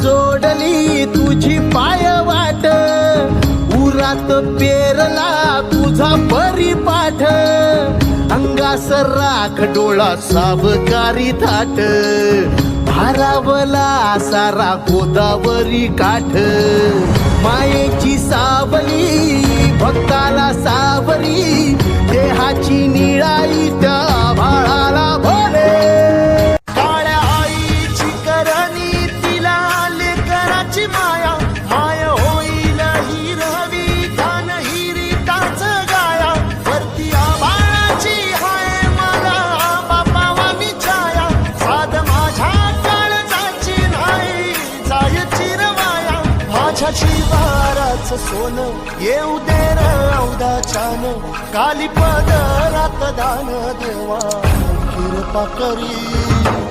जोडली तुझी पाय वाट. उरात पेरला तुझा परिपाठ. अंगास राख डोळा सावकारी थाट. भारावला सारा गोदावरी काठ. मायेची सावली भक्ताला सा लेकराची माया माय होईल हिरवी गान हिरीताच गाया. वरती आबाळाची हाय मला बापावानी छाया. साध माझ्या काळजाची नाही जाय चिरवाया. माझ्या शिवाराच सोन येऊ दे र औदा छान काली पदरात दान देवा कृपा करी.